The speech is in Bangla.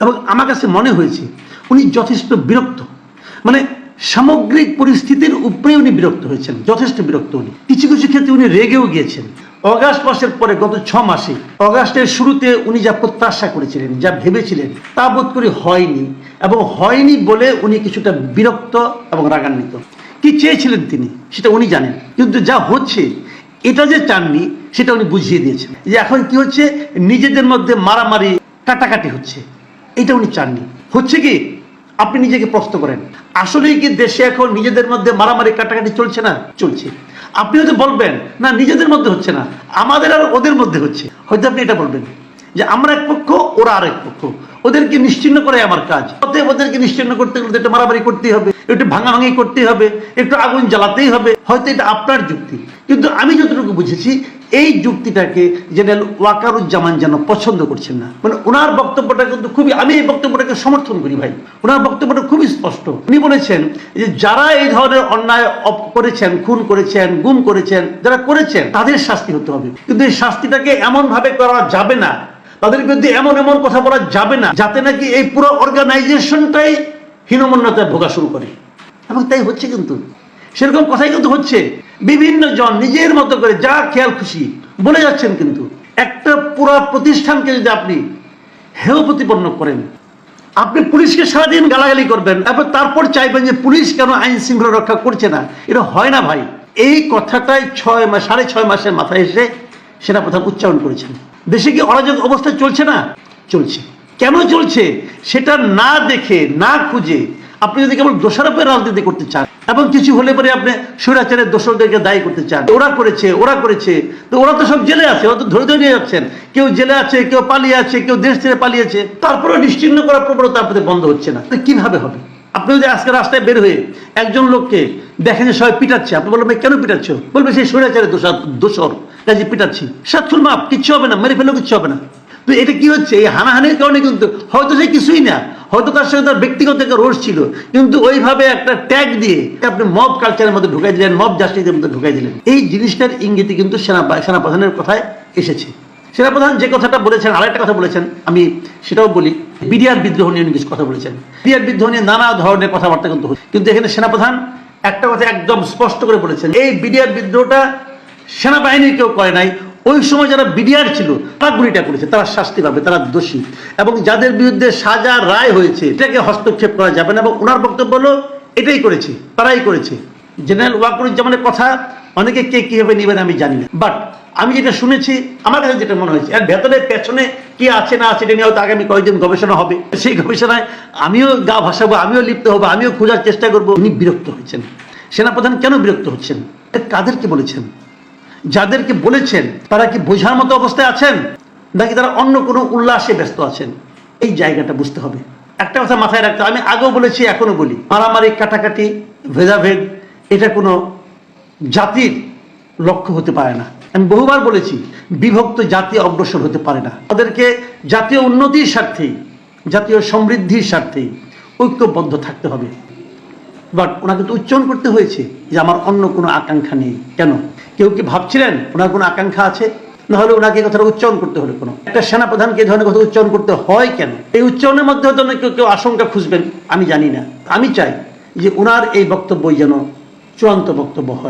এবং আমার কাছে মনে হয়েছে, উনি যথেষ্ট বিরক্ত। মানে সামগ্রিক পরিস্থিতির উপরে উনি বিরক্ত হয়েছেন, যথেষ্ট বিরক্ত উনি। কিছু কিছু ক্ষেত্রে উনি রেগেও গিয়েছেন। অগাস্ট মাসের পরে গত ছ মাসে, অগাস্টের শুরুতে উনি যা প্রত্যাশা করেছিলেন, যা ভেবেছিলেন, তা বোধ করি হয়নি এবং হয়নি বলে উনি কিছুটা বিরক্ত এবং রাগান্বিত। কি চেয়েছিলেন তিনি, সেটা উনি জানেন। কিন্তু যা হচ্ছে, এটা যে চাননি, সেটা উনি বুঝিয়ে দিয়েছেন। যে এখন কি হচ্ছে, নিজেদের মধ্যে মারামারি, কাটাকাটি হচ্ছে। এটা উনি চাননি। হচ্ছে কি? আপনি নিজেকে প্রশ্ন করেন, আসলেই কি দেশে এখন নিজেদের মধ্যে মারামারি কাটাকাটি চলছে না? চলছে। আপনি হয়তো বলবেন, না, নিজেদের মধ্যে হচ্ছে না, আমাদের আর ওদের মধ্যে হচ্ছে। হয়তো আপনি এটা বলবেন, যে আমরা এক পক্ষ, ওরা আর এক পক্ষ। ওদেরকে নিশ্চিন্ন করে আমার কাজ। অতএব ওদেরকে নিশ্চিন্ন করতে গেলে একটু মারামারি করতেই হবে, একটু ভাঙাভাঙি করতেই হবে, একটু আগুন জ্বালাতেই হবে। হয়তো এটা আপনার যুক্তি। কিন্তু আমি যতটুকু বুঝেছি এই যুক্তিটাকে জেনারেল ওয়াকারুজ্জামান যেন পছন্দ করছেন না। মানে ওনার বক্তব্যটা কিন্তু খুবই আমি এই বক্তব্যটাকে সমর্থন করি ভাই। ওনার বক্তব্যটা খুবই স্পষ্ট। উনি বলেছেন যে যারা এই ধরনের অন্যায় করেছেন, খুন করেছেন, গুম করেছেন, যারা করেছেন, তাদের শাস্তি হতে হবে। কিন্তু এই শাস্তিটাকে এমন ভাবে করা যাবে না। তাদের বিরুদ্ধে এমন এমন কথা বলা যাবে না, যাতে নাকি এই পুরো অর্গানাইজেশনটাই হীনমন্যতায় ভোগা শুরু করে। এবং তাই হচ্ছে কিন্তু। সেরকম কথাই কিন্তু হচ্ছে। বিভিন্ন জন নিজের মতো করে যা খেয়াল খুশি বলে যাচ্ছেন কিন্তু। একটা পুরো প্রতিষ্ঠানকে যদি আপনি হেয় প্রতিপন্ন করেন, আপনি পুলিশকে সারাদিন গালাগালি করবেন, তারপর তারপর চাইবেন যে পুলিশ কেন আইন শৃঙ্খলা রক্ষা করছে না? এটা হয় না ভাই। এই কথাটাই ছয় মাস, সাড়ে ছয় মাসের মাথায় এসে সেনাপ্রধান উচ্চারণ করেছেন। দেশে কি অরাজক অবস্থা চলছে না? চলছে। কেন চলছে? সেটা না দেখে, না খুঁজে আপনি যদি কেবল দোষারোপের রাজনীতি করতে চান, এবং কিছু হলে পরে আপনি স্বৈরাচারের দোষরদেরকে দায়ী করতে চান, ওরা করেছে ওরা করেছে, তো ওরা তো সব জেলে আছে, ওরা তো ধরে ধরে নিয়ে যাচ্ছেন। কেউ জেলে আছে, কেউ পালিয়ে আছে, কেউ দেশ ছেড়ে পালিয়েছে তারপরে নিশ্চিন্ন করার প্রবণতা আপনাদের বন্ধ হচ্ছে না। কীভাবে হবে? আপনি যদি আজকে রাস্তায় বের হয়ে একজন লোককে দেখেন যে সবাই পিটাচ্ছে, আপনি বলবেন কেন পিটাচ্ছ? বলবে সেই স্বৈরাচারের দোষর দোষর, কাজে পিটাচ্ছি। সাতফুল মাপ, কিচ্ছু হবে না, মেরে ফেলেও কিচ্ছু হবে না। তো এটা কি হচ্ছে? এই হানাহানির কারণে কিন্তু হয়তো সে কিছুই না, হয়তো তার সঙ্গে তার ব্যক্তিগত একটা রোষ ছিল, কিন্তু ওইভাবে একটা ট্যাগ দিয়ে আপনি মব কালচারের মধ্যে ঢুকাই দিলেন মব জাস্টিসের মধ্যে ঢুকাই দিলেন। এই জিনিসটার ইঙ্গিতে কিন্তু সেনা সেনাপ্রধানের কথায় এসেছে। সেনাপ্রধান যে কথাটা বলেছেন, আরেকটা কথা বলেছেন, আমি সেটাও বলি। বিডিআর বিদ্রোহ নিয়ে কিছু কথা বলেছেন। বিডিআর বিদ্রোহ নিয়ে নানা ধরনের কথাবার্তা কিন্তু কিন্তু এখানে সেনাপ্রধান একটা কথা একদম স্পষ্ট করে বলেছেন, এই বিডিআর বিদ্রোহটা সেনাবাহিনীর কেউ করে নাই ওই সময় যারা বিডিআর ছিল, তারা গুলিটা করেছে, তারা শাস্তি পাবে, তারা দোষী। এবং যাদের বিরুদ্ধে সাজা রায় হয়েছে, এটাকে হস্তক্ষেপ করা যাবে না। এবং ওনার বক্তব্য হলো, এটাই করেছে, তারাই করেছে। জেনারেল ওয়াকুরুজ্জামানের কথা অনেকে কে কীভাবে নেবেন আমি জানি না। বাট আমি যেটা শুনেছি, আমার কাছে যেটা মনে হয়েছে আর ভেতরে, পেছনে কি আছে, না আছে, এটা নিয়ে হয়তো আগামী কয়েকদিন গবেষণা হবে। সেই গবেষণায় আমিও গা ভাসাবো, আমিও লিপ্ত হব, আমিও খোঁজার চেষ্টা করব। উনি বিরক্ত হয়েছেন। সেনাপ্রধান কেন বিরক্ত হচ্ছেন? কাদেরকে বলেছেন? যাদেরকে বলেছেন, তারা কি বোঝার মতো অবস্থায় আছেন? নাকি তারা অন্য কোনো উল্লাসে ব্যস্ত আছেন? এই জায়গাটা বুঝতে হবে। একটা কথা মাথায় রাখতে আমি আগেও বলেছি এখনও বলি। মারামারি, কাটাকাটি, ভেদাভেদ, এটা কোনো জাতির লক্ষ্য হতে পারে না। আমি বহুবার বলেছি, বিভক্ত জাতি অগ্রসর হতে পারে না। তাদেরকে জাতীয় উন্নতির স্বার্থেই জাতীয় সমৃদ্ধির স্বার্থেই ঐক্যবদ্ধ থাকতে হবে। বাট ওনাকে তো উচ্চারণ করতে হয়েছে যে আমার অন্য কোনো আকাঙ্ক্ষা নেই। কেন? কেউ কি ভাবছিলেন ওনার কোনো আকাঙ্ক্ষা আছে? নাহলে ওনাকে কথাটা উচ্চারণ করতে হলে কোনো? একটা সেনাপ্রধানকে এই ধরনের কথা উচ্চারণ করতে হয় কেন? এই উচ্চারণের মধ্যে হয়তো কেউ কেউ আশঙ্কা খুঁজবেন, আমি জানি না। আমি চাই যে ওনার এই বক্তব্যই যেন চূড়ান্ত বক্তব্য হয়।